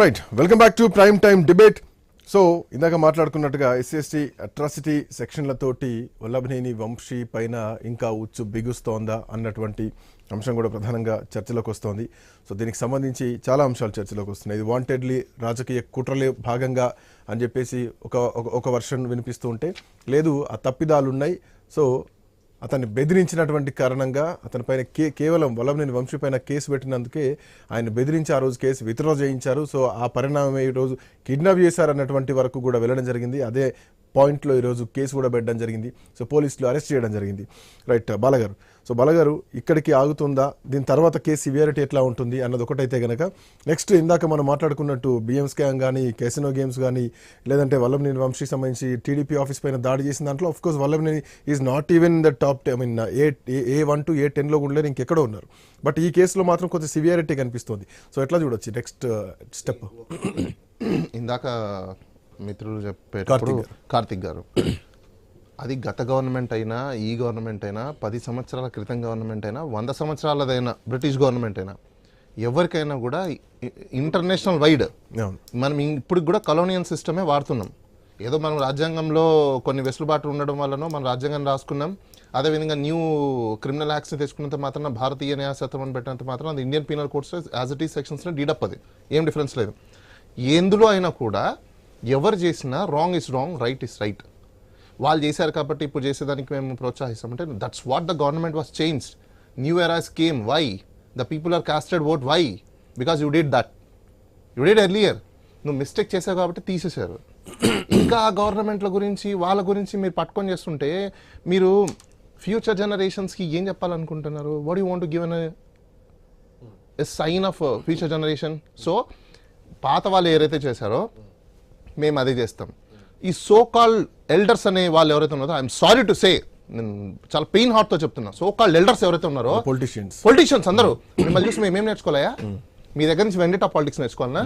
Right welcome back to prime time debate so ఇందాక మాట్లాడుకున్నట్టుగా SC ST atrocity సెక్షన్లతోటి వల్లభనేని వంశీ పైన ఇంకా ఉచ్చు బిగుస్తోందా అన్నటువంటి అంశం కూడా ప్రధానంగా చర్చలోకి వస్తోంది. సో దీనికి సంబంధించి చాలా అంశాలు చర్చలోకి వస్తున్నాయి. ఇది వాంటెడ్లీ రాజకీయ కుట్రలే భాగంగా అని చెప్పేసి ఒక ఒక- ఒక వర్షన్ వినిపిస్తూ ఉంటే లేదు ఆ తప్పిదాలు ఉన్నాయి సో అతన్ని బెదిరించినటువంటి కారణంగా అతనిపైన కే కేవలం వలంనేని వంశీ పైన కేసు పెట్టినందుకే ఆయన బెదిరించి ఆ రోజు కేసు విత్డ్రా చేయించారు. సో ఆ పరిణామం ఈ రోజు కిడ్నాప్ చేశారన్నటువంటి వరకు కూడా వెళ్ళడం జరిగింది. అదే పాయింట్లో ఈరోజు కేసు కూడా పెట్టడం జరిగింది. సో పోలీసులు అరెస్ట్ చేయడం జరిగింది. రైట్ బాలగారు. సో బాలగారు ఇక్కడికి ఆగుతుందా? దీని తర్వాత కేసు సివియారిటీ ఎట్లా ఉంటుంది అన్నది ఒకటైతే గనక నెక్స్ట్ ఇందాక మనం మాట్లాడుకున్నట్టు బిఎం స్కామ్ కానీ కెసినో గేమ్స్ కానీ లేదంటే వల్లభనేని వంశీకి సంబంధించి టీడీపీ ఆఫీస్ పైన దాడి చేసిన దాంట్లో of course Vallabhaneni is not even the top I mean A A one to A టెన్లో కూడా లేరు ఇంకెక్కడో ఉన్నారు. బట్ ఈ కేసులో మాత్రం కొంచెం సివియారిటీ కనిపిస్తుంది. సో ఎట్లా చూడొచ్చు? నెక్స్ట్ స్టెప్ ఇందాక మిత్రులు చెప్పేటప్పుడు కార్తిక్ గారు. అది గత గవర్నమెంట్ అయినా ఈ గవర్నమెంట్ అయినా పది సంవత్సరాల క్రితం గవర్నమెంట్ అయినా వంద సంవత్సరాలదైనా బ్రిటిష్ గవర్నమెంట్ అయినా ఎవరికైనా కూడా ఇంటర్నేషనల్ వైడ్ మనం ఇప్పుడు కూడా కలోనియల్ సిస్టమే వాడుతున్నాం. ఏదో మనం రాజ్యాంగంలో కొన్ని వెసులుబాట్లు ఉండడం వల్లనో మనం రాజ్యాంగం రాసుకున్నాం అదేవిధంగా న్యూ క్రిమినల్ యాక్ట్స్ తెచ్చుకున్నంత మాత్రం భారతీయ న్యాయ శాస్త్రం అని పెట్టినంత మాత్రం అది Indian penal codes as it ఈ సెక్షన్స్లో డీడప్ అది. ఏం డిఫరెన్స్ లేదు. ఎందులో అయినా కూడా ఎవరు చేసినా wrong is wrong right is right వాళ్ళు చేశారు కాబట్టి ఇప్పుడు చేసేదానికి మేము ప్రోత్సహిస్తామంటే that's what the government was change new eras came why the people are casted vote why because you did that you did earlier నువ్వు మిస్టేక్ చేసావు కాబట్టి తీసేశారు. ఇంకా ఆ గవర్నమెంట్ల గురించి వాళ్ళ గురించి మీరు పట్టుకొని చేస్తుంటే మీరు ఫ్యూచర్ జనరేషన్స్కి ఏం చెప్పాలనుకుంటున్నారు? What you want given a sign of future generation so పాత వాళ్ళు ఏదైతే చేశారో మేము అదే చేస్తాం. ఈ సో కాల్ ఎల్డర్స్ అనే వాళ్ళు ఎవరైతే ఉన్నారో ఐఎమ్ సారీ టు సే నేను చాలా పెయిన్ హార్ట్తో చెప్తున్నా. సో కాల్ ఎల్డర్స్ ఎవరైతే ఉన్నారో పొలిటీషియన్స్ పొలిటీషియన్స్ అందరూ మిమ్మల్ని చూసి మేము ఏం నేర్చుకోలేయా మీ దగ్గర నుంచి వెండేటా పాలిటిక్స్ నేర్చుకోవాలనా?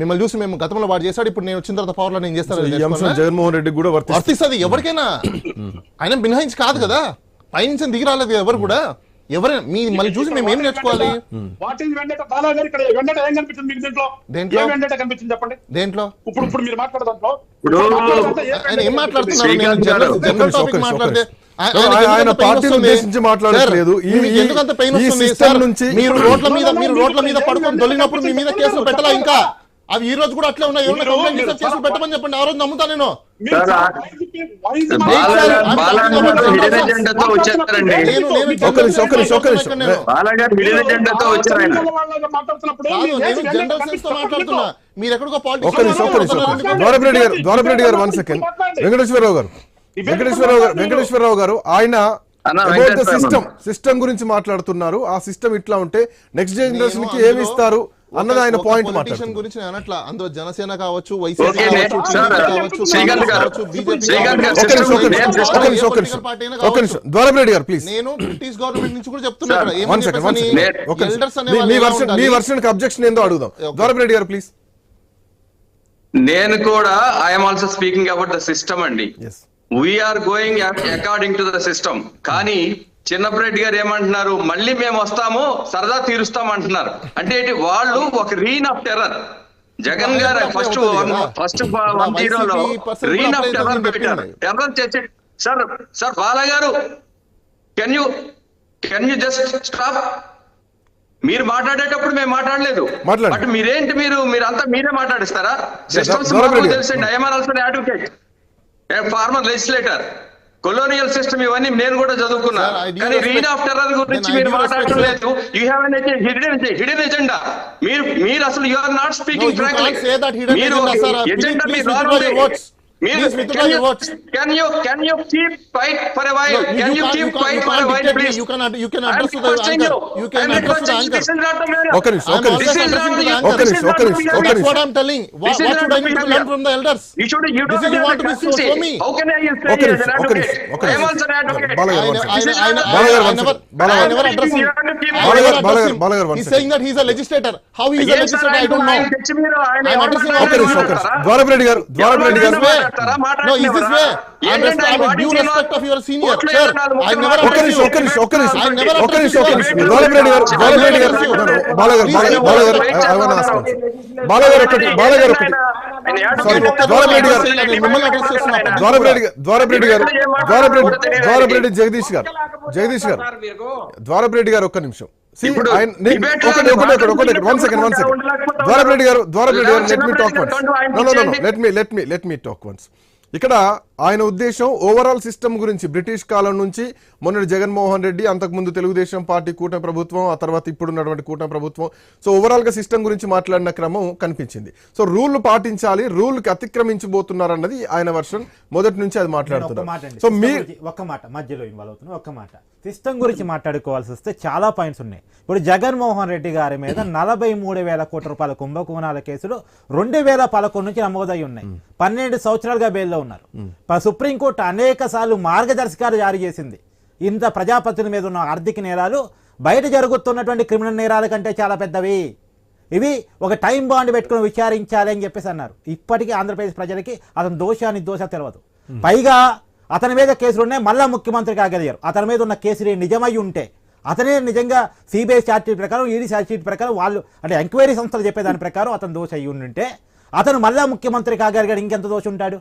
మిమ్మల్ని చూసి మేము గతంలో వాడు చేశాడు ఇప్పుడు నేను వచ్చిన తర్వాత పవర్లో నేను చేస్తాను జగన్మోహన్ రెడ్డి కూడా వర్తిస్తుంది వర్తిస్తుంది ఎవరికైనా. ఆయన మినహాయించి కాదు కదా. పైనుంచి దిగి రాలేదు ఎవరు కూడా. ఎవరైనా మీ మళ్ళీ చూసి మేము ఏం నేర్చుకోవాలి? వాట్ ఈజ్ వెండట బాలా గారు ఇక్కడ వెండట ఏం కనిపించింది మీకు దీంట్లో? దేంట్లో? ఏం వెండట కనిపించింది చెప్పండి? దేంట్లో? ఇప్పుడు ఇప్పుడు మీరు మాట్లాడే దాంట్లో. ఆయన ఏం మాట్లాడుతున్నారు? జనరల్ టాపిక్ మాట్లాడితే ఆయన- పార్టీని? ఉద్దేశించి మాట్లాడట్లేదు. పెయిన్ వస్తుంది? సార్? మీరు రోడ్ల మీద మీరు రోడ్ల మీద పడుకొని దొల్లినప్పుడు మీ మీద కేసులు పెట్టలా ఇంకా? అవి ఈ రోజు కూడా అట్లే ఉన్నాయి. కంప్లైంట్ కేసులు పెట్టమని చెప్పండి. ఆ రోజు నమ్ముతా నేను. ఎజెండాతో నిమిషం, నిమిషం, నిమిషం. బాలగారు హిడెన్ ఎజెండాతో వచ్చారు ఆయన. మాట్లాడుతున్నా. మీరు ఎక్కడికో నిమిషం నిమిషం. ద్వారపురెడ్డి గారు ద్వారపురెడ్డి గారు వన్ సెకండ్ వెంకటేశ్వరరావు గారు. వెంకటేశ్వరరావు గారు వెంకటేశ్వరరావు గారు ఆయన. సిస్టమ్ సిస్టమ్ గురించి మాట్లాడుతున్నారు. ఆ సిస్టమ్ ఇట్లా ఉంటే నెక్స్ట్ జనరేషన్కి ఏమి ఇస్తారు? అన్నది ఆయన పాయింట్ పొలిటీషియన్ గురించి నేను అనట్లా అందులో జనసేన కావచ్చు వైసీపీ కావచ్చు గారు. ద్వారపురెడ్డి ప్లీజ్ నేను బ్రిటిష్ గవర్నమెంట్ నుంచి కూడా చెప్తున్నా సార్, ఇక్కడ వన్ ఏమని సెకండ్ వన్ చెప్పేసి సెకండ్. ఒక్క ఎల్డర్స్ అనే నిమిషం వాళ్ళు మీ ఎలా వర్షన్ మీ ఉండాలి? వర్షన్కి అబ్జెక్షన్ ఏందో అడుగుదాం. ద్వారపురెడ్డి గారు ప్లీజ్. నేను కూడా I'm also speaking about the system అండి. We're going according to the system కానీ చిన్నప్పరెడ్డి గారు ఏమంటున్నారు? మళ్ళీ మేము వస్తాము సరదా తీరుస్తాం అంటున్నారు అంటే ఏంటి? వాళ్ళు ఒక reign of terror. Jagan garu first. First one జీరోలో రీన్ ఆఫ్ టెర్రర్ పెట్టారు. టెర్రర్ చేసి sir sir Bala garu can you can you just stop మీరు మాట్లాడేటప్పుడు మేము మాట్లాడలేదు. బట్ మీరేంటి మీరు మీరంతా మీరే మాట్లాడిస్తారా? సిస్టమ్స్ తెలుసండి I'm also advocate former legislator colonial system ఇవన్నీ నేను కూడా చదువుకున్నా. కానీ రీన్ ఆఫ్ టెర్రర్ గురించి మీరు మాట్లాడలేదు you have hidden hidden agenda మీరు మీరు అసలు you are not speaking hidden మీరు ఎజెండా మీరు withdraw your words. మీరు Please withdraw your words. Can you can you keep fight for a while No, you- can you you can't- you keep can't- fight you for a can't while dictate me. Please You can ad- you can address to the anchor. You can address to the anchor. ఒక్క నిమిషం ఒక్క I'm నిమిషం always addressing to the ఒక్క anchor. నిమిషం ఒక్క నిమిషం ఒక్క That's నిమిషం what I'm telling. What, This is what should I not need to behavior. learn from the elders? You should you This don't is you have want the to be so courtesy. for me. How can I say ఒక్క as నిమిషం an ఒక్క advocate? నిమిషం ఒక్క I am నిమిషం also an advocate. బాలగారు I, one I, second. This is I, not- I, బాలగారు I one never, second. బాలగారు I never one address him. You have to keep- I బాలగారు- never address బాలగారు- him. బాలగారు one He's second. saying that he's a legislator. How he is a Yes, sir, legislator, I ఆయన- don't ఆయన know. తెచ్చి మీరు ఆయన I'm ఎవరు addressing మాట్లాడారు ఒక్క నిమిషం ఒక్క నిమిషం ద్వారపురెడ్డి మాట్లాడతారా ద్వారపరెడ్డి గారు ద్వారపరెడ్డి జగదీష్ గారు జగదీష్ గారు ద్వారపరెడ్డి గారు ఒక్క నిమిషం ఇప్పుడు ఆయన- నే- debate ఒకటి లో ఒకటి ఒకటి ఒకటి వన్ సెకండ్ వన్ సెకండ్ ఉండలేకపోతే ద్వారపరెడ్డి గారు ద్వారపరెడ్డి గారు లెట్ మీ చిన్నప్పటి టాక్ వన్స్ నుంచి ఆయన నో నో నో ఇచ్చేయండి. Let me let me let me talk once ఇక్కడ ఆయన ఉద్దేశం ఓవరాల్ సిస్టమ్ గురించి బ్రిటిష్ కాలం నుంచి మొన్నటి జగన్మోహన్ రెడ్డి అంతకుముందు తెలుగుదేశం పార్టీ కూటమి ప్రభుత్వం ఆ తర్వాత ఇప్పుడున్నటువంటి కూటమి ప్రభుత్వం. సో ఓవరాల్గా సిస్టమ్ గురించి మాట్లాడిన క్రమం కనిపించింది. సో రూల్ పాటించాలి రూల్కి అతిక్రమించబోతున్నారు అన్నది ఆయన వర్షన్. మొదటి నుంచి అది మాట్లాడుతున్నారు సో సిస్టమ్ మీ గురించి ఒక్క మాట మధ్యలో ఇన్వాల్వ్ అవుతున్నా ఒక్క మాట. సిస్టమ్ గురించి మాట్లాడుకోవాల్సి వస్తే చాలా పాయింట్స్ ఉన్నాయి. ఇప్పుడు జగన్మోహన్ రెడ్డి గారి మీద నలభై మూడు వేల కోట్ల రూపాయల కుంభకోణాల కేసులు రెండు వేల పదకొండు నుంచి నమోదై ఉన్నాయి. పన్నెండు సంవత్సరాలుగా బెయిల్లో ఉన్నారు. సుప్రీంకోర్టు అనేక సార్లు మార్గదర్శకాలు జారీ చేసింది. ఇంత ప్రజాపతిల మీద ఉన్న ఆర్థిక నేరాలు బయట జరుగుతున్నటువంటి క్రిమినల్ నేరాల కంటే చాలా పెద్దవి. ఇవి ఒక టైం బాండ్ పెట్టుకుని విచారించాలి అని చెప్పేసి అన్నారు. ఇప్పటికీ ఆంధ్రప్రదేశ్ ప్రజలకి అతను దోష నిర్దోష తెలియదు పైగా అతని మీద కేసులు ఉన్నాయి మళ్ళా ముఖ్యమంత్రి కాగలిగారు అతని మీద ఉన్న కేసులు నిజమై ఉంటే అతనే నిజంగా సిబిఐ ఛార్జ్షీట్ ప్రకారం ఈడీ ఛార్జ్షీట్ ప్రకారం వాళ్ళు అంటే ఎంక్వైరీ సంస్థలు చెప్పే దాని ప్రకారం అతను దోష అయ్యి ఉంటే అతను మళ్ళా ముఖ్యమంత్రి కాగలిగాడు ఇంకెంత దోష ఉంటాడు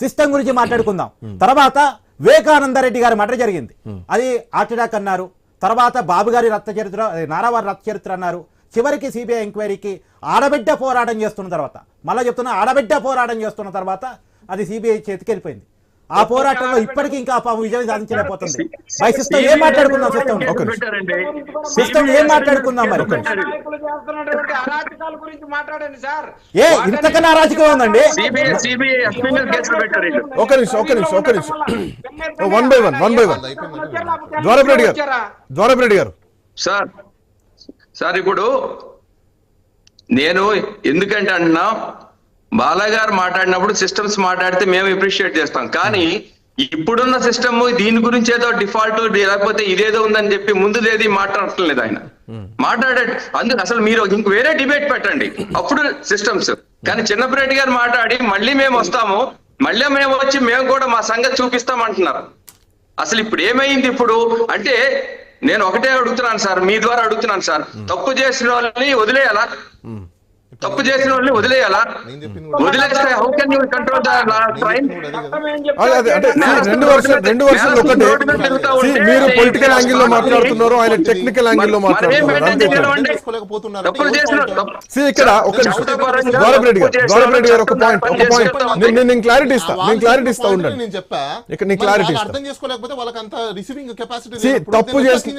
సిస్టమ్ గురించి మాట్లాడుకుందాం. తర్వాత వివేకానంద రెడ్డి గారి మర్డర్ జరిగింది. అది హార్ట్ అటాక్ అన్నారు. తర్వాత బాబు గారి రక్త చరిత్ర నారావారి రక్త చరిత్ర అన్నారు. చివరికి సిబిఐ ఎంక్వైరీకి ఆడబిడ్డ పోరాటం చేస్తున్న తర్వాత మళ్ళీ చెప్తున్నా ఆడబిడ్డ పోరాటం చేస్తున్న తర్వాత అది సిబిఐ చేతికి వెళ్ళిపోయింది ఆ పోరాటంలో ఇప్పటికీ ఇంకా ఆ విజయం సాధించలేకపోతుంది. బై సిస్టమ్ ఏం మాట్లాడుకుందాం సిస్టమ్ ఒక నిమిషం. సిస్టమ్ ఏం మాట్లాడుకుందాం మరి? ఏ ఇంతకన్నా అరాచకం ఉందండి. ఒక నిమిషం ఒక నిమిషం ఒక నిమిషం. One by one one by one Dwarapareddy garu Dwarapareddy garu. Sir sir ఇప్పుడు నేను ఎందుకంటే అంటున్నా బాలగారు మాట్లాడినప్పుడు సిస్టమ్స్ మాట్లాడితే మేము అప్రిషియేట్ చేస్తాం. కానీ ఇప్పుడున్న సిస్టమ్ దీని గురించి ఏదో డిఫాల్ట్ లేకపోతే ఇదేదో ఉందని చెప్పి ముందుదేది మాట్లాడటం లేదు ఆయన. మాట్లాడే అందుకు అసలు మీరు ఇంక వేరే డిబేట్ పెట్టండి. అప్పుడు సిస్టమ్స్ కానీ చిన్నపిరెడ్డి గారు మాట్లాడి మళ్ళీ మేము వస్తాము. మళ్ళీ మేము వచ్చి మేము కూడా మా సంగతి చూపిస్తాం అంటున్నారు అసలు ఇప్పుడు ఏమైంది ఇప్పుడు? అంటే నేను ఒకటే అడుగుతున్నాను సార్ మీ ద్వారా అడుగుతున్నాను సార్. తప్పు చేసిన వాళ్ళని వదిలేయాలా? తప్పు చేసిన వాళ్ళని వదిలేయాలా? వదిలేస్తే how can you control the train రెండు వర్షాలు రెండు వర్షాలు ఒకటే. మీరు పొలిటికల్ యాంగిల్లో మాట్లాడుతున్నారు ఆయన టెక్నికల్ యాంగిల్లో మాట్లాడుతున్నారు ఇక్కడ. ఒక గారు గారు ఒక పాయింట్ ఒక పాయింట్. నేను నేను- క్లారిటీ ఇస్తా నేను క్లారిటీ ఇస్తా point ఉండండి. నేను చెప్పా. ఇక్కడ. అర్థం చేసుకోలేకపోతే రిసీవింగ్ కెపాసిటీ తప్పు చేసిన.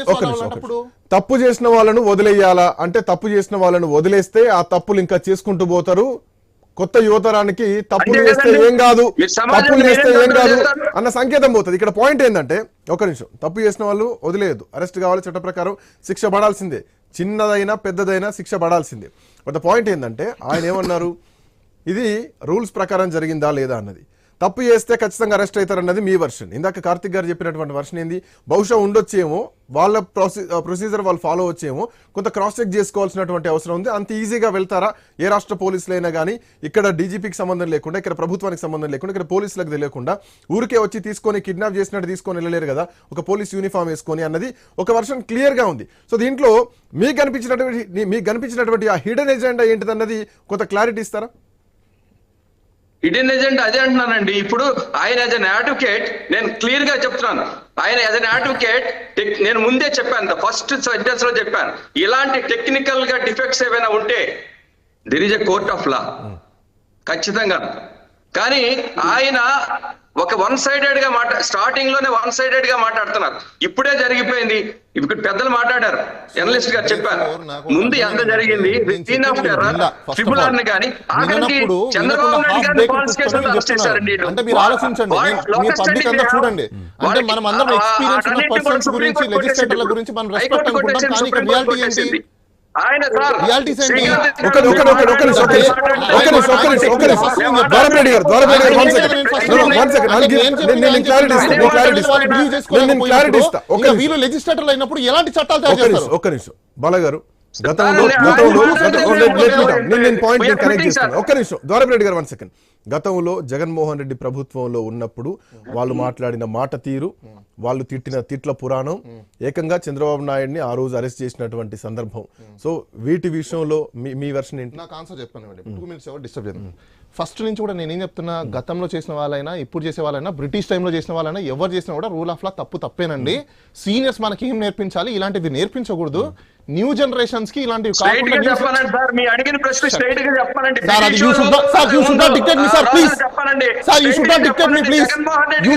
తప్పు చేసిన వాళ్ళను వదిలేయాలా? అంటే తప్పు చేసిన వాళ్ళను వదిలేస్తే ఆ తప్పులు ఇంకా చేసుకుంటూ పోతారు. కొత్త యువతరానికి తప్పులు చేస్తే. ఏం కాదు తప్పులు చేస్తే ఏం కాదు? అన్న సంకేతం పోతుంది. ఇక్కడ పాయింట్ ఏంటంటే ఒక నిమిషం. తప్పు చేసిన వాళ్ళు వదిలేయద్దు. అరెస్ట్ కావాలి చట్ట ప్రకారం శిక్ష పడాల్సిందే. చిన్నదైనా పెద్దదైనా శిక్ష పడాల్సిందే. బట్ పాయింట్ ఏంటంటే ఆయన ఏమన్నారు? ఇది రూల్స్ ప్రకారం జరిగిందా లేదా అన్నది. తప్పు చేస్తే ఖచ్చితంగా అరెస్ట్ అవుతారన్నది మీ వర్షన్ ఇందాక కార్తిక్ గారు చెప్పినటువంటి వర్షన్ ఏంది? బహుశా ఉండొచ్చేమో వాళ్ళ ప్రొసీజర్ వాళ్ళు ఫాలో వచ్చేమో కొంత క్రాస్ చెక్ చేసుకోవాల్సినటువంటి అవసరం ఉంది. అంత ఈజీగా వెళ్తారా? ఏ రాష్ట్ర పోలీసులైనా కానీ ఇక్కడ డీజీపీకి సంబంధం లేకుండా ఇక్కడ ప్రభుత్వానికి సంబంధం లేకుండా ఇక్కడ పోలీసులకు తెలియకుండా ఊరికే వచ్చి తీసుకొని కిడ్నాప్ చేసినట్టు తీసుకొని వెళ్ళలేరు కదా? ఒక పోలీస్ యూనిఫామ్ వేసుకొని అన్నది ఒక వర్షన్ క్లియర్గా ఉంది. సో దీంట్లో మీకు కనిపించినటువంటి మీకు కనిపించినటువంటి ఆ హిడెన్ ఎజెండా ఏంటిదన్నది కొంత క్లారిటీ ఇస్తారా? హిడెన్ ఎజెండా అదే అంటున్నానండి. ఇప్పుడు ఆయన యాజ్ అన్ అడ్వకేట్ నేను క్లియర్గా చెప్తున్నాను. ఆయన యాజ్ అన్ అడ్వకేట్ నేను ముందే చెప్పాను. ఫస్ట్ సెంటెన్స్లో చెప్పాను. ఇలాంటి టెక్నికల్గా డిఫెక్ట్స్ ఏమైనా ఉంటే there is a court of law ఖచ్చితంగా. కానీ ఆయన ఒక వన్ సైడెడ్గా మాట స్టార్టింగ్లోనే వన్ సైడెడ్గా మాట్లాడుతున్నారు. ఇప్పుడే జరిగిపోయింది. ఇప్పుడు పెద్దలు మాట్లాడారు. జర్నలిస్ట్ గారు చెప్పారు. ముందు ఎంత జరిగింది? రిటీన్ ఆఫ్ టెర్రర్ ట్రిపుల్ ఆర్ని కానీ ఆఖరికి వినప్పుడు చంద్రబాబు నాయుడు గారిని baked ఫాల్స్ పుస్తకం కేసులు అరెస్ట్ చేశారండి చెప్తున్నారు. వీళ్ళు. అంటే మీరు ఆలోచించండి. వాళ్ళ- మీ- మీ లోకల్ పబ్లిక్ స్టడీ అంతా చేయాలి. చూడండి. అంటే మనం అందరం ఆ- ఎక్స్పీరియన్స్ ఉన్న అన్నింటినీ పర్సన్స్ సుప్రీం గురించి కోర్టు లెజిస్లేటర్ల కొట్టేసింది. గురించి మనం హైకోర్టు రెస్పెక్ట్ అనుకుంటాం. కొట్టేసింది, కానీ ఇక్కడ సుప్రీం కోర్టు రియాలిటీ ఏంటి ఏంటి? నిమిషం, నిమిషం, నిమిషం, నిమిషం. Dwarapareddy garu Dwarapareddy garu one second one second నేను నేను క్లారిటీ ఇస్తాను నేను క్లారిటీ ఇస్తాను నేను నేను క్లారిటీ ఇస్తా. ఒక వీళ్ళు లెజిస్లేటర్లు అయినప్పుడు ఎలాంటి చట్టాలు తయారు చేస్తారు? ఒక్క నిమిషం బాల గారు గతంలో. ఒక్క నిమిషం. Dwarapareddy garu one second. గతంలో జగన్మోహన్ రెడ్డి ప్రభుత్వంలో ఉన్నప్పుడు వాళ్ళు మాట్లాడిన మాట తీరు వాళ్ళు తిట్టిన తిట్ల పురాణం ఏకంగా చంద్రబాబు నాయుడిని ఆ రోజు అరెస్ట్ చేసినటువంటి సందర్భం. సో వీటి విషయంలో మీ మీ వర్షన్ ఏంటి? నాకు ఆన్సర్ చెప్పాను టూ మినిట్స్ ఎవరు డిస్టర్బ్ చేద్దాం ఫస్ట్ నుంచి కూడా నేను చెప్తున్నా గతంలో చేసిన వాళ్ళైనా ఇప్పుడు చేసే వాళ్ళైనా బ్రిటిష్ టైంలో చేసిన వాళ్ళైనా ఎవరు చేసినా కూడా రూల్ ఆఫ్ లా తప్పు తప్పేనండి. సీనియర్స్ మనకి ఏం నేర్పించాలి? ఇలాంటివి నేర్పించకూడదు. న్యూ జనరేషన్స్కి ఇలాంటివి చెప్పానండి సార్ మీ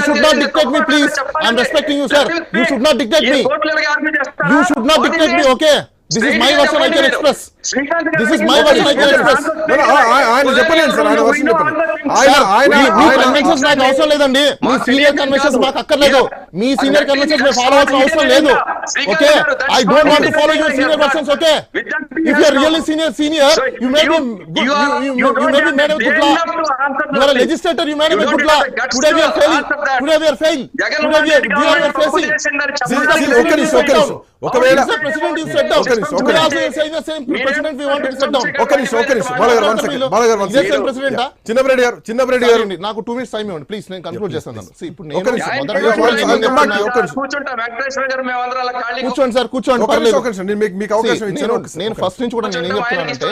స్ట్రైట్గా can express. No, no, ఆ- ఆ- ఆయన చెప్పలేదు సార్ ఆయన చెప్పండి ఆయన ఆయన మీ- మీ కన్వెన్షన్స్ నాకు అవసరం లేదండి మీ సీనియర్ కన్వెన్షన్స్ మాకు అక్కర్లేదు మీ సీనియర్ కన్వెన్షన్స్ మేము ఫాలో అవ్వాల్సిన అవసరం లేదు okay I don't want to follow your senior versions okay if you are really senior senior you may be you may be made good law you are legislator you made good law today we are failing today we are fail today we are we are facing See, see, ఒక్క నిమిషం, ఒక్క నిమిషం. ఒకవేళ president set down same president we want to sit down ఒక్క నిమిషం ఒక్క నిమిషం. బాలగారు one second బాలగారు one ఇదే సేమ్ సెకండ్ ప్రెసిడెంటా చిన్నపరెడ్డి గారు చిన్నపరెడ్డి గారు. సరే, నాకు టూ మినిట్స్ టైం ఇవ్వండి ప్లీజ్ నేను కన్క్లూడ్ చేస్తాను. ఇప్పుడు నేను నిమిషం, నిమిషం, నిమిషం, నిమిషం. కూర్చుంటా వెంకటేశ్వర గారు అలా ఖాళీ కూర్చోండి సార్ కూర్చోండి నిమిషం పర్లేదు. నిమిషం నేను మీకు మీకు అవకాశం See, ఇచ్చాను. నేను నిమిషం. ఫస్ట్ నుంచి కూడా నేను ఏం చెప్తున్నానంటే.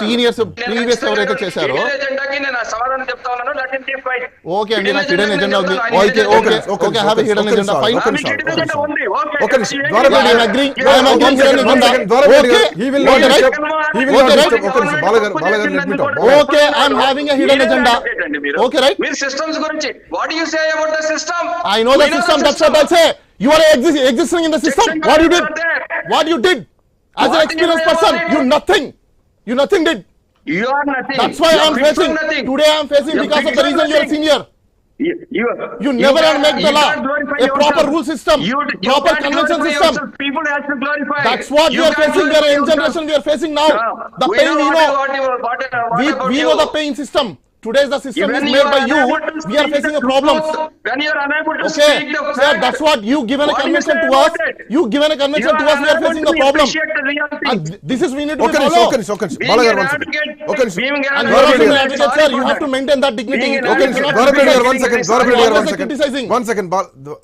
సీనియర్స్ ప్రీవియస్ ఎవరైతే చేశారో. ఓకే అండి నాకు హిడెన్ ఎజెండా ఉంది. ఓకే ఓకే ఓకే నిమిషం, హ్యావ్ హిడెన్ నిమిషం, ఎజెండా ఫైన్ నిమిషం. ఉంది, okay. ఒక్క నిమిషం, Yes, Dwarapalli yes, garu, agree. yes, I am yes, against yes, hidden okay I'm having a hidden agenda okay right మీరు సిస్టమ్స్ గురించి what you say about the system I know the system. That's what I say. You are exi- existing in the system. What you did? What you did? As an What experienced you person, did? you nothing. You nothing did. You are nothing That's why I am facing. Today I am facing because of the reason you are senior. You never can't- make the you law. A proper yourself. rule system. You, you Proper convention system. yourself. People have to glorify. That's what You we are facing. In yourself. generation we are facing now. No, The pain know what, know. What, you- what, what We, we you? know the pain system. Today's the system When is made by you. We are facing the a problems. truth, When you are unable to Okay, speak the sir, fact, that's what you given a convention to us. You given a convention to us. We are facing a problem. And th- this is we need to నిమిషం follow. an one second advocate, ఒక్క నిమిషం being an And you are an garu. advocate, sir. You have to maintain that dignity. గారు one criticize. Second Dwarapareddy garu one Always second criticizing. One second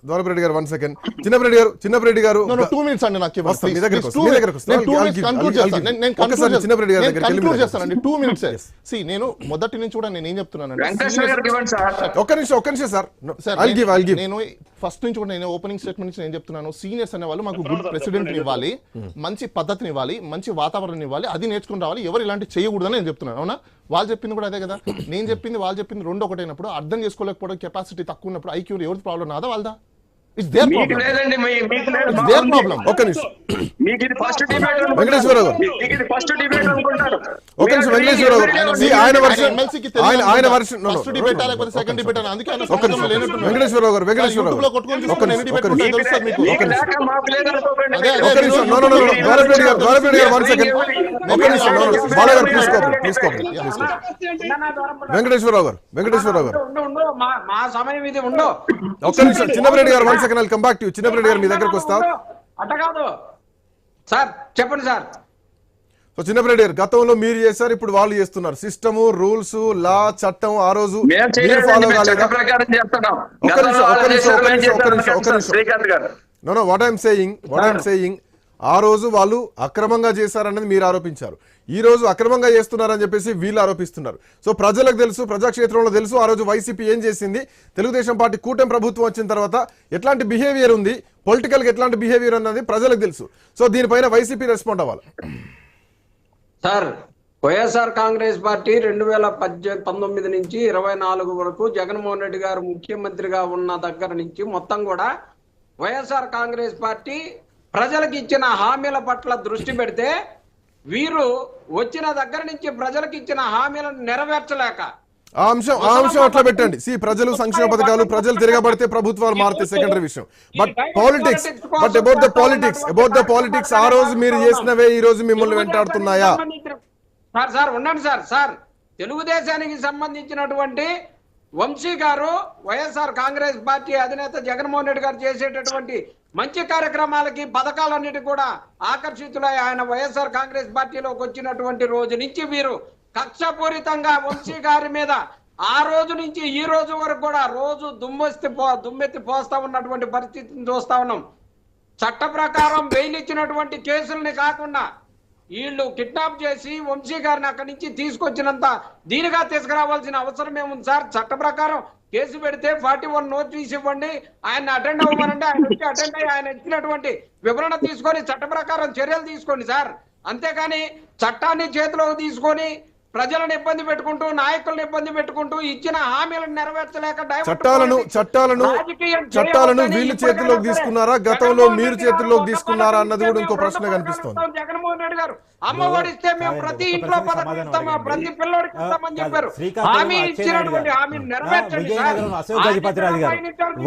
Dwarapareddy garu one second Chinnapa Reddy garu Chinnapareddy గారు No, no, two minutes అండి నాకు ఇవ్వండి. మీ Please, దగ్గరకు please, వస్తాం, two మీ minutes. దగ్గరకు వస్తాం. నేను two minutes conclude చేస్తాను. నేను- conclude చిన్నపరెడ్డి గారి దగ్గరికి వెళ్ళి conclude చేస్తానండి టూ మినిట్స్ సి నేను మొదటి నుంచి కూడా నేను ఏం చెప్తున్నానంటే వెంకటేశ్వర seniors- గారికి ఇవ్వండి సార్. ఒక్క నిమిషం ఒక్క నిమిషం sir. Sir I'll give I'll give నేను ఫస్ట్ నుంచి కూడా నేను ఓపెనింగ్ స్టేట్మెంట్ నుంచి నేను చెప్తున్నాను. సీనియర్స్ అనే వాళ్ళు మాకు గుడ్ ప్రెసిడెంట్ ఇవ్వాలి మంచి పద్ధతిని ఇవ్వాలి మంచి వాతావరణం ఇవ్వాలి అది నేర్చుకుని రావాలి. ఎవరు ఇలాంటి చేయకూడదని నేను చెప్తున్నాను. అవునా? వాళ్ళు చెప్పింది కూడా అదే కదా. నేను చెప్పింది వాళ్ళు చెప్పింది రెండు ఒకటైనప్పుడు అర్థం చేసుకోలేకపోవడం కెపాసిటీ తక్కువ ఉన్నప్పుడు ఐక్యూ ఎవరి ప్రాబ్లం నాదా వాళ్ళదా? ఇట్స్ దేర్ మీకు ప్రాబ్లం లేదండి మీ- మీకు లేదు. ఇట్స్ దేర్ ప్రాబ్లం ఒక్క నిమిషం. మీకు ఇది ఫస్ట్ డిబేట్ వెంకటేశ్వరరావు గారు. మీకు ఇది ఫస్ట్ డిబేట్ అనుకుంటారు ఒక్క నిమిషం వెంకటేశ్వరరావు గారు. See, ఆయన వర్షన్ ఎమ్మెల్సీకి ఆయన ఆయన version no, no, first no, debate no, no, లేకపోతే ఒక్క సెకండ్ నిమిషం. డిబేట్ అని అందుకే ఆయన ఒక్క నిమిషం సంబంధం లేనట్టున్నాడు. వెంకటేశ్వరరావు గారు వెంకటేశ్వరరావు యూట్యూబ్లో గారు. కొట్టుకొని ఒక్క చూసుకుని నిమిషం ఎన్ని ఒక్క డిబేట్ నిమిషం. ఉంటాయో తెలుస్తుంది మీకు మీకు లేక మాకు లేదనుకోకండి అదే, అదే, ఒక్క నిమిషం. No no no Dwarapareddy garu Dwarapareddy garu one second ఒక్క నిమిషం. No, no, బాలగారు please cooperate please cooperate please cooperate Venkateswararao garu Venkateswararao garu. ఉండు, ఉండు, మా మా సమయం ఇది ఉండవు ఒక్క నిమిషం. Chinnapareddy garu one second come back to Chinnapareddy garu మీ దగ్గరకు వస్తా. అట్ట కాదు. సార్ చెప్పండి సార్. సో చిన్నపరెడ్డి గారు గతంలో మీరు చేశారు ఇప్పుడు వాళ్ళు చేస్తున్నారు. సిస్టమ్ రూల్స్ లా చట్టం ఆ రోజు మీరు ఫాలో కాలేదా? ఒక్క గతంలో నిమిషం, ఒక్క నిమిషం, ఒక్క నిమిషం, ఒక్క నిమిషం, no no what I'm saying what I'm saying ఆ రోజు వాళ్ళు అక్రమంగా చేశారన్నది మీరు ఆరోపించారు. ఈ రోజు అక్రమంగా చేస్తున్నారని చెప్పేసి వీళ్ళు ఆరోపిస్తున్నారు. సో ప్రజలకు తెలుసు ప్రజాక్షేత్రంలో తెలుసు ఆ రోజు వైసీపీ ఏం చేసింది? తెలుగుదేశం పార్టీ కూటమి ప్రభుత్వం వచ్చిన తర్వాత ఎట్లాంటి బిహేవియర్ ఉంది? పొలిటికల్ ఎట్లాంటి బిహేవియర్ అన్నది ప్రజలకు తెలుసు. సో దీనిపైన వైసీపీ రెస్పాండ్ అవ్వాలి. సార్ వైఎస్ఆర్ కాంగ్రెస్ పార్టీ రెండు వేల పద్దె పంతొమ్మిది నుంచి ఇరవై నాలుగు వరకు జగన్మోహన్ రెడ్డి గారు ముఖ్యమంత్రిగా ఉన్న దగ్గర నుంచి మొత్తం కూడా వైఎస్ఆర్ కాంగ్రెస్ పార్టీ ప్రజలకు ఇచ్చిన హామీల పట్ల దృష్టి పెడితే వీరు వచ్చిన దగ్గర నుంచి ప్రజలకు ఇచ్చిన హామీలను నెరవేర్చలేక ఆ అంశం ఆ అంశం అట్లా పెట్టండి. సి ప్రజలు సంక్షేమ పథకాలు ప్రజలు తిరగబడితే ప్రభుత్వాలు మారితే సెకండరీ విషయం. But politics but about the politics about the politics ఆ రోజు మీరు చేసినవే ఈ రోజు మిమ్మల్ని వెంటాడుతున్నాయా? సార్ సార్ ఉండండి సార్ సార్. తెలుగుదేశానికి సంబంధించినటువంటి వంశీ గారు వైఎస్ఆర్ కాంగ్రెస్ పార్టీ అధినేత జగన్మోహన్ రెడ్డి గారు చేసేటటువంటి మంచి కార్యక్రమాలకి పథకాలన్నిటి కూడా ఆకర్షితులై ఆయన వైఎస్ఆర్ కాంగ్రెస్ పార్టీలోకి వచ్చినటువంటి రోజు నుంచి వీరు కక్షపూరితంగా వంశీ గారి మీద ఆ రోజు నుంచి ఈ రోజు వరకు కూడా రోజు దుమ్మెత్తి పో దుమ్మెత్తి పోస్తా ఉన్నటువంటి పరిస్థితిని చూస్తా ఉన్నాం. చట్ట ప్రకారం బెయిల్ ఇచ్చినటువంటి కేసుల్ని కాకుండా వీళ్ళు కిడ్నాప్ చేసి వంశీ గారిని అక్కడి నుంచి తీసుకొచ్చినంత దీనిగా తీసుకురావాల్సిన అవసరం ఏముంది సార్? చట్ట ప్రకారం కేసు పెడితే ఫార్టీ వన్ నోటీస్ ఇవ్వండి. ఆయన అటెండ్ అవ్వమనంటే ఆయన వచ్చి అటెండ్ అయ్యి ఆయన ఇచ్చినటువంటి వివరణ తీసుకొని చట్ట ప్రకారం చర్యలు తీసుకోండి సార్. అంతేకాని చట్టాన్ని చేతిలోకి తీసుకొని ప్రజలను ఇబ్బంది పెట్టుకుంటూ నాయకులను ఇబ్బంది పెట్టుకుంటూ ఇచ్చిన హామీలను నెరవేర్చలేక చట్టాలను చట్టాలను చట్టాలను వీళ్ళు చేతిలోకి తీసుకున్నారా? గతంలో మీరు చేతిలోకి ఒక్క తీసుకున్నారా అన్నది కూడా ఇంకో ప్రశ్న కనిపిస్తోంది జగన్మోహన్ రెడ్డి గారు అమ్మ ఒడి ఇస్తే మేము ప్రతి ఇంట్లో పథకం సమాధానం ఇస్తాం అడగండి. ప్రతి పిల్లోడికి ఇస్తామని చెప్పారు. హామీ ఇచ్చినటువంటి ఆ, నెరవేర్చండి.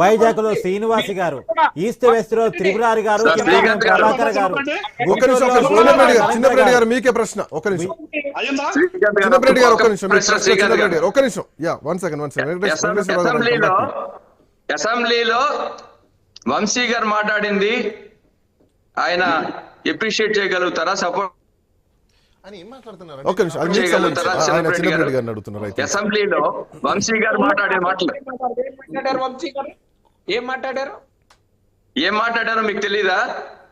వైజాగ్లో శ్రీనివాస్ గారు ఈస్ట్ వెస్ట్లో త్రిపురారి గారు. ప్రభాకర్ గారు. ఒక్క నిమిషం గారు మీకే ప్రశ్న. ఒక్క నిమిషం. చిన్నప్పరెడ్డి గారు ఒక్క నిమిషం ఒక్క నిమిషం. Yeah one second one second అసెంబ్లీలో. అసెంబ్లీలో వంశీ గారు మాట్లాడింది. ఆయన ఎప్రిషియేట్ చేయగలుగుతారా? సపోర్ట్ అసెంబ్లీలో వంశీ గారు మాట్లాడే మాట్లాడారు వంశీ గారు? ఏం మాట్లాడారు? ఏం మాట్లాడారో మీకు తెలీదా?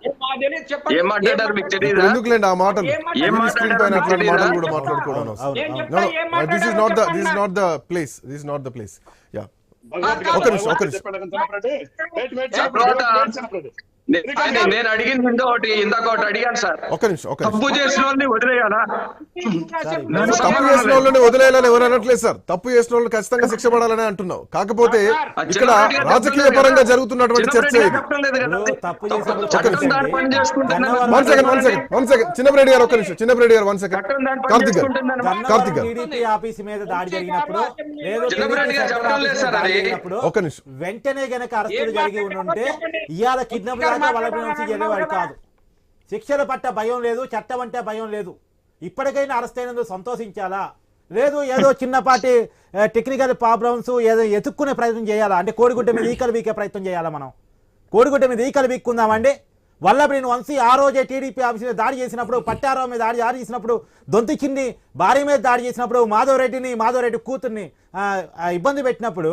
ఏం మాట్లాడారు మీకు ఎందుకులేండి ఆ మాటలు? మాట్లాడారు? అట్లాంటి? మాటలు కూడా మాట్లాడుకోవడం అవసరం. అవును, ఏం అవును. చెప్తా, ఏం దిస్ ఇస్ మాట్లాడారో? నాట్ ద దిస్ చెప్పండి. Not the place this not the place yeah Bhagavad ఒక గీత నిమిషం, ఒక నిమిషం. నేను- నేను అడిగింది ఇందో ఒకటి ఇందాక ఒకటి అడిగాను సార్. ఒక్క నిమిషం తప్పు చేసిన వాళ్ళని వదిలేయాలా? తప్పు చేసిన వాళ్ళని వదిలేయాలని ఎవరు అనట్లేదు సార్. తప్పు చేసిన వాళ్ళు ఖచ్చితంగా శిక్ష పడాలని అంటున్నావు. కాకపోతే ఇక్కడ రాజకీయ పరంగా జరుగుతున్నటువంటి చర్చ one second one second one second Chinnappareddy garu ఒక్క నిమిషం. చిన్నప్పరెడ్డి గారు వన్ సెకండ్ కార్తిక్ గారు. కార్తిక్ గారు. ఒక్క నిమిషం. వెంటనే గనక అరెస్టులు జరిగి ఉంటే ఇవాళ కిడ్నాప్ వెళ్ళేవాడు కాదు. శిక్షల పట్ల భయం లేదు చట్టం అంటే భయం లేదు. ఇప్పటికైనా అరెస్ట్ అయినందుకు సంతోషించాలా? లేదు ఏదో చిన్నపాటి టెక్నికల్ ప్రాబ్లమ్స్ ఏదో ఎతుక్కునే ప్రయత్నం చేయాలా? అంటే కోడిగుడ్డ మీద ఈకలు బీకే ప్రయత్నం చేయాలా మనం? కోడిగుడ్డ మీద ఈకలు బీక్కుందామండి వల్లభనేని వంశీ ఆ రోజే టీడీపీ ఆఫీస్ మీద దాడి చేసినప్పుడు పట్టారావు మీద దాడి దాడి చేసినప్పుడు దొంతి చిన్ని భార్య మీద దాడి చేసినప్పుడు మాధవరెడ్డిని మాధవరెడ్డి కూతుర్ని ఇబ్బంది పెట్టినప్పుడు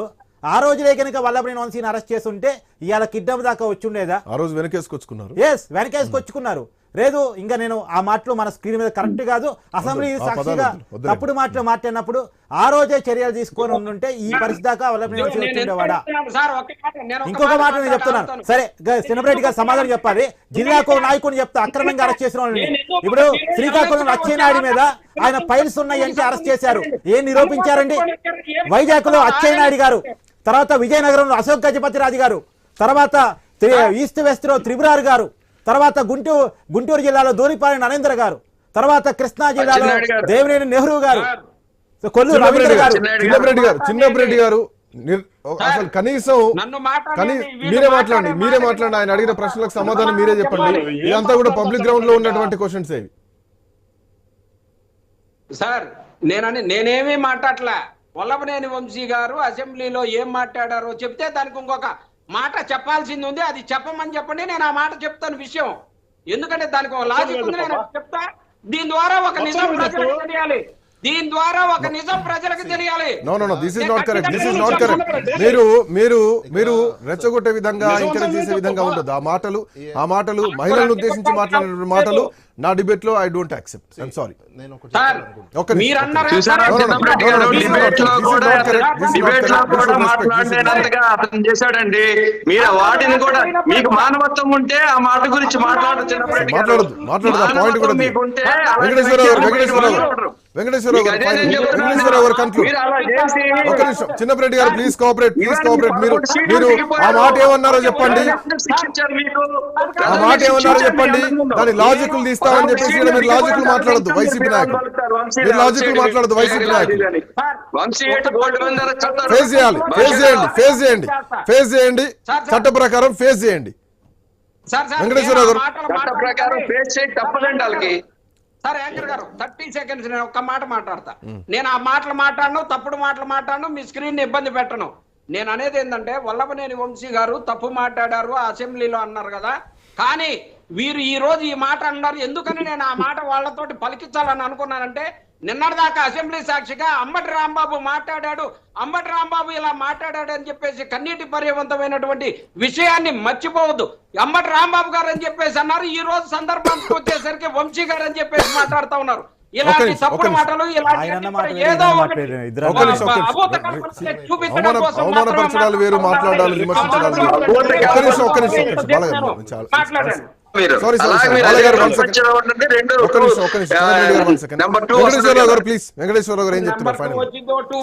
ఆ రోజులే కనుక వల్లభనేని వంశీని అరెస్ట్ చేస్తుంటే ఇవాళ కిడ్నాప్ దాకా వచ్చి ఉండేదా ఆ రోజు వెనకేసుకొచ్చుకున్నారు. ఎస్ వెనకేసుకొచ్చుకున్నారు. లేదు ఇంకా నేను ఆ మాటలు మన స్క్రీన్ మీద కరెక్ట్ కాదు. అసెంబ్లీ సాక్షిగా. తప్పుడు మాటలు మాట్లాడినప్పుడు ఆ రోజే చర్యలు తీసుకొని ఉండుంటే ఈ పరిస్థితి దాకా ఉండేవాడా చెప్తున్నాను సార్, ఒక్క మాట, నేను ఒక్క ఇంకొక మాట నేను చెప్తున్నాను. సరే చిన్నపరెడ్డి గారు సమాధానం చెప్పాలి. జిల్లాకు నాయకుని చెప్తా అక్రమంగా అరెస్ట్ చేసిన వాళ్ళని. ఇప్పుడు శ్రీకాకుళం అచ్చెన్నాయుడు మీద ఆయన ఫైల్స్ ఉన్నాయంటే అరెస్ట్ చేశారు. ఏం నిరూపించారండి? వైజాగ్లో అచ్చెన్నాయుడు గారు తర్వాత విజయనగరంలో అశోక్ గజపతి రాజు గారు తర్వాత త్రి- ఈస్ట్ వెస్ట్లో త్రిపురారు గారు తర్వాత గుంటూరు గుంటూరు జిల్లాలో దూరిపాలి నరేంద్ర గారు తర్వాత కృష్ణా జిల్లాలో. దేవినేని నెహ్రూ గారు సో కొల్లు రవీంద్ర గారు గారు. అసలు కనీసం మీరే మాట్లాడండి మాట్లాడే మీరే మాటలు మాట్లాడండి. ఆయన అడిగిన ప్రశ్నలకు సమాధానం మీరే చెప్పండి. ఇదంతా కూడా పబ్లిక్ గ్రౌండ్లో ఉన్నటువంటి క్వశ్చన్స్ ఏవి సార్ నేనని నేనేమీ మాట్లాడలే వల్లభనేని వంశీ గారు అసెంబ్లీలో ఏం మాట్లాడారో చెప్తే దానికి ఇంకొక మాట చెప్పాల్సింది ఉంది. అది చెప్పమని చెప్పండి నేను ఆ మాట చెప్తాను విషయం. ఎందుకంటే దానికి ఒక లాజిక్ ఉంది నేను చెప్తా. దీని ద్వారా ఒక నిజం ప్రజలకు తెలియాలి దీని ద్వారా ఒక నిజం ప్రజలకు తెలియాలి. No no no this is not correct this is not correct. మీరు మీరు మీరు రెచ్చగొట్టే విధంగా ఎంకరేజ్ చేసే విధంగా ఉండదు. ఆ మాటలు ఆ మాటలు మహిళలను ఉద్దేశించి మాట్లాడిన మాటలు నా డిబేట్లో I don't accept I'm sorry చేశాడండి. మీరు వాటిని కూడా మీకు మానవత్వం ఉంటే ఆ మాట గురించి మాట్లాడచ్చు. మాట్లాడదు మాట్లాడదు పాయింట్ కూడా వెంకటేశ్వరరావు వెంకటేశ్వరరావు. వెంకటేశ్వరరావు గారు గారు ఒక నిమిషం. ప్లీజ్ కోఆపరేట్ ప్లీజ్ కోఆపరేట్ మీరు మీరు ఆ. మాట ఏమన్నారో చెప్పండి. ఆ మాట ఏమన్నారో చెప్పండి. దాని లాజిక్లు తీస్తామని చెప్పేసి మీరు లాజిక్లు మాట్లాడద్దు వైసీపీ నాయకులు. మీరు లాజిక్లు మాట్లాడద్దు వైసీపీ నాయకులు. ఫేస్ చేయాలి ఫేస్ చేయండి ఫేస్ చేయండి ఫేస్ చేయండి చట్ట ప్రకారం ఫేస్ చేయండి. సార్ సార్ వెంకటేశ్వరరావు గారు. ప్రకారం ఫేస్ చేయి తప్పదండి వాళ్ళకి. సార్ యాంకర్ గారు థర్టీ సెకండ్స్ నేను ఒక్క మాట మాట్లాడతా. నేను ఆ మాటలు మాట్లాడను తప్పుడు మాటలు మాట్లాడను మీ స్క్రీన్ని ఇబ్బంది పెట్టను. నేను అనేది ఏంటంటే వల్లభనేని వంశీ గారు తప్పు మాట్లాడారు అసెంబ్లీలో అన్నారు కదా. కానీ వీరు ఈ రోజు ఈ మాట అన్నారు ఎందుకని నేను ఆ మాట వాళ్ళతోటి పలికించాలని అనుకున్నానంటే నిన్నటిదాకా అసెంబ్లీ సాక్షిగా అంబటి రాంబాబు మాట్లాడాడు. అంబటి రాంబాబు ఇలా మాట్లాడాడు అని చెప్పేసి కన్నీటి పర్యవంతమైనటువంటి విషయాన్ని మర్చిపోవద్దు. అంబటి రాంబాబు గారు అని చెప్పేసి అన్నారు. ఈ రోజు సందర్భానికి వచ్చేసరికి వంశీ గారు అని చెప్పేసి మాట్లాడుతా ఉన్నారు. ఇలాంటి తప్పుడు. మాటలు ఇలాంటి ఏదో చూపించడం కోసం మాట్లాడాలి మాట్లాడండి. మీరు. వెంకటేశ్వరరావు గారు ప్లీజ్ వెంకటేశ్వరరావు గారు ఏం చెప్తున్నారు? ఫైనల్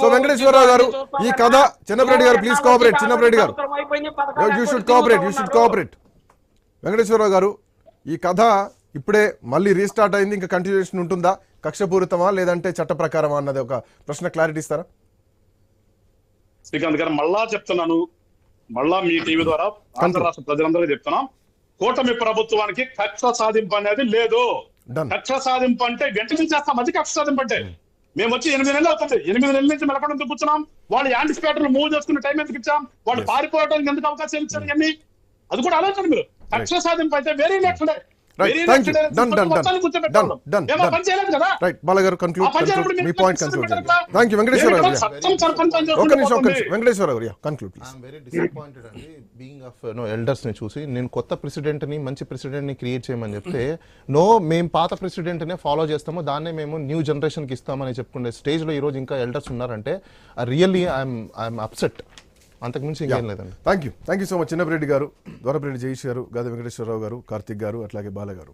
సో వెంకటేశ్వరరావు గారు ఈ కథ చిన్నప్పరెడ్డి గారు please cooperate Chinnappareddy garu. You should cooperate you should cooperate Venkateswararao garu ఈ కథ ఇప్పుడే మళ్ళీ రీస్టార్ట్ అయింది ఇంకా కంటిన్యూషన్ ఉంటుందా? కక్షపూరితమా లేదంటే చట్ట ప్రకారమా అన్నది ఒక ప్రశ్న క్లారిటీ ఇస్తారా? శ్రీకాంత్ గారు మళ్ళా చెప్తున్నాను. మళ్ళా మీ టీవీ ద్వారా ఆంధ్ర రాష్ట్ర ప్రజలందరికీ చెప్తున్నాం. కూటమి ప్రభుత్వానికి కక్ష సాధింపు అనేది లేదు. కక్ష సాధింపు అంటే వెంటనే చేస్తాం. అది కక్ష సాధింపు అంటే. మేము వచ్చి ఎనిమిది నెలలు అవుతుంది. ఎనిమిది నెలల నుంచి మెలకడం కూర్చున్నాం. వాళ్ళు యాంటిసిపేటర్లు మూవ్ చేసుకునే టైం ఎందుకు ఇచ్చాం? వాళ్ళు పారిపోవడానికి ఎందుకు అవకాశం ఇచ్చారు ఇవన్నీ? అది కూడా ఆలోచన మీరు. కక్ష సాధింపు అయితే very next Done, done. Done, done, done. పని చేయలేదు కదా. రైట్ బాలగారు కన్క్లూడ్ మీ పాయింట్ కన్క్లూడ్? థ్యాంక్ యూ నిమిషం నిమిషం. గారు conclude please I'm very disappointed అండి. బీయింగ్ ఆఫ్ నో ఎల్డర్స్ని చూసి నేను కొత్త ప్రెసిడెంట్ని మంచి ప్రెసిడెంట్ని క్రియేట్ చేయమని చెప్తే నో మేము పాత ప్రెసిడెంట్ నే ఫాలో చేస్తాము. దాన్నే మేము న్యూ జనరేషన్కి ఇస్తామని చెప్పుకునే స్టేజ్లో ఈ రోజు ఇంకా ఎల్డర్స్ ఉన్నారంటే రియల్లీ ఐఎమ్ ఐఎమ్ అప్సెట్ అంతకుమించి ఇంకేం లేదండి. Thank you thank you so much Chinnapareddy garu Dwarapareddy Jayesh గారు గాది వెంకటేశ్వరరావు గారు కార్తిక్ గారు అట్లాగే బాల గారు